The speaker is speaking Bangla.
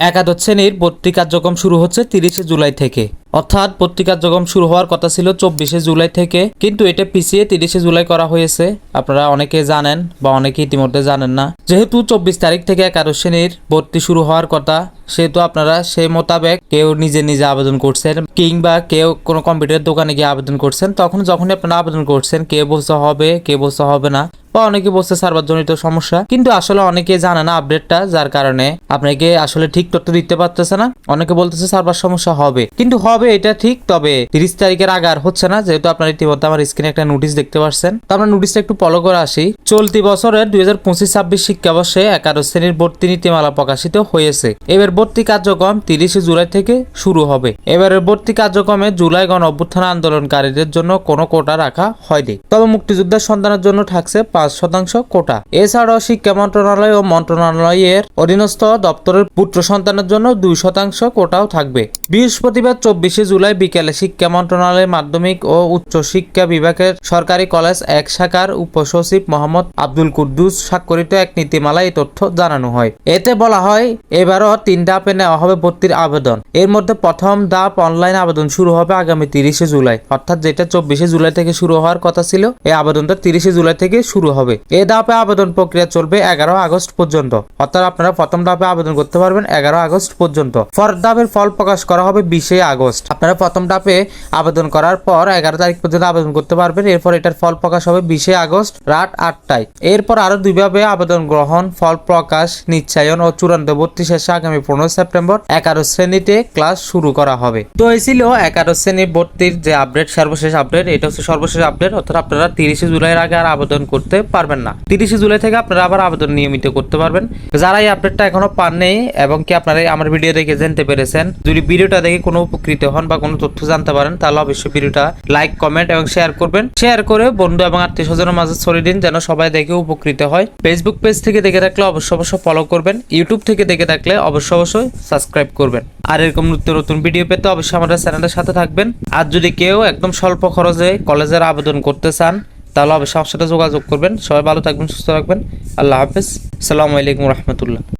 একাদশ শ্রেণির ভর্তি কার্যক্রম শুরু হচ্ছে তিরিশে জুলাই থেকে। অর্থাৎ ভর্তি কার্যক্রম শুরু হওয়ার কথা ছিল চব্বিশে জুলাই থেকে, কিন্তু এটা পিছিয়ে তিরিশে জুলাই করা হয়েছে। আপনারা অনেকে জানেন বা অনেকে ইতিমধ্যে জানেন না। যেহেতু চব্বিশ তারিখ থেকে একাদশ শ্রেণির ভর্তি শুরু হওয়ার কথা, সেহেতু আপনারা সেই মোতাবেক কেউ নিজে নিজে আবেদন করছেন কিংবা কেউ কোনো কম্পিউটার দোকানে গিয়ে আবেদন করছেন, তখন যখনই আপনারা আবেদন করছেন, কে বলছে হবে, কে বলছে হবে না বা অনেকে বলছে সার্ভার জনিত সমস্যা, কিন্তু আসলে অনেকে জানে না আপডেটটা যার কারণে আপনাকে আসলে ঠিক তথ্য দিতে পারতেছে না। অনেকে বলতেছে সার্ভার সমস্যা হবে। কিন্তু হবে এটা ঠিক, তবে তিরিশ তারিখের আগে আর হচ্ছে না, যেহেতু আপনার ইতিমধ্যে আমার স্ক্রিনে একটা নোটিশ দেখতে পাচ্ছেন তো আমরা নোটিশটা একটু ফলো করে আসি। চলতি বছরের দুই হাজার পঁচিশ ছাব্বিশ শিক্ষাবর্ষে একাদশ শ্রেণির ভর্তি নীতিমালা প্রকাশিত হয়েছে। এবার ভর্তি কার্যক্রম তিরিশে জুলাই থেকে শুরু হবে। এবারের ভর্তি কার্যক্রমে জুলাই গণ অভ্যুত্থান আন্দোলনকারীদের জন্য কোনো কোটা রাখা হয়নি। তবে মুক্তিযোদ্ধার সন্তানের জন্য থাকছে পাঁচ শতাংশ কোটা। এছাড়াও শিক্ষা মন্ত্রণালয় ও মন্ত্রণালয়ের অধীনস্থ দপ্তরের পুত্র সন্তানের জন্য দুই শতাংশ কোটাও থাকবে। বৃহস্পতিবার চব্বিশে জুলাই বিকেলে শিক্ষা মন্ত্রণালয়ের মাধ্যমিক ও উচ্চ শিক্ষা বিভাগের সরকারি কলেজ এক শাখার উপসচিব মোহাম্মদ আব্দুল কুদ্দুস স্বাক্ষরিত এক নীতিমালায় এই তথ্য জানানো হয়। এতে বলা হয়, এবারও তিন ধাপে নেওয়া হবে ভর্তির আবেদন। এর মধ্যে প্রথম ধাপ অনলাইন আবেদন শুরু হবে আগামী তিরিশে জুলাই। অর্থাৎ যেটা চব্বিশে জুলাই থেকে শুরু হওয়ার কথা ছিল, এই আবেদনটা তিরিশে জুলাই থেকে শুরু হবে। এই ধাপে আবেদন প্রক্রিয়া চলবে এগারো আগস্ট পর্যন্ত। অর্থাৎ আপনারা প্রথম ধাপে আবেদন করতে পারবেন এগারো আগস্ট পর্যন্ত। পর ধাপের ফল প্রকাশ করা হবে বিশে আগস্ট। আপনারা প্রথম ধাপে আবেদন করার পর এগারো তারিখ পর্যন্ত আবেদন করতে পারবেন। এরপর এটার ফল প্রকাশ হবে বিশে আগস্ট রাত আটটায়। এরপর আরও দুইভাবে আবেদন গ্রহণ, ফল প্রকাশ, নিশ্চয়ন ও চূড়ান্ত ভর্তি শেষে আগামী পনেরো সেপ্টেম্বর একাদশ শ্রেণীতে ক্লাস শুরু করা হবে। তো এই ছিল একাদশ শ্রেণির ভর্তির যে আপডেট সর্বশেষ আপডেট এটা হচ্ছে সর্বশেষ আপডেট অর্থাৎ আপনারা তিরিশে জুলাইয়ের আগে আর আবেদন করতে পারবেন না। তিরিশে জুলাই থেকে আপনারা আবার আবেদন নিয়মিত করতে পারবেন। যারা এই আপডেটটা এখনও পান নেই এবং কি আপনারা আমার ভিডিও দেখে জানতে পেরেছেন, যদি ভিডিওটা দেখে কোনো উপকৃত হন বা কোনো তথ্য জানতে পারেন, তাহলে অবশ্যই ভিডিওটা লাইক, কমেন্ট এবং শেয়ার করবেন। শেয়ার করে বন্ধু এবং আত্মীয় স্বজনের মাঝে ছড়িয়ে দিন যেন সবাই দেখে উপকৃত হয়। ফেসবুক পেজ থেকে দেখে থাকলে অবশ্যই অবশ্যই ফলো করবেন। ইউটিউব থেকে দেখে থাকলে অবশ্যই অবশ্যই সাবস্ক্রাইব করবেন। আর এরকম নতুন নতুন ভিডিও পেতে অবশ্যই আমাদের চ্যানেলের সাথে থাকবেন। আর যদি কেউ একদম স্বল্প খরচে কলেজের আবেদন করতে চান তাহলে অবশ্যই আমার সাথে যোগাযোগ করবেন। সবাই ভালো থাকবেন, সুস্থ রাখবেন আল্লাহ হাফেজ। সালামু আলাইকুম রহমতুল্লাহ।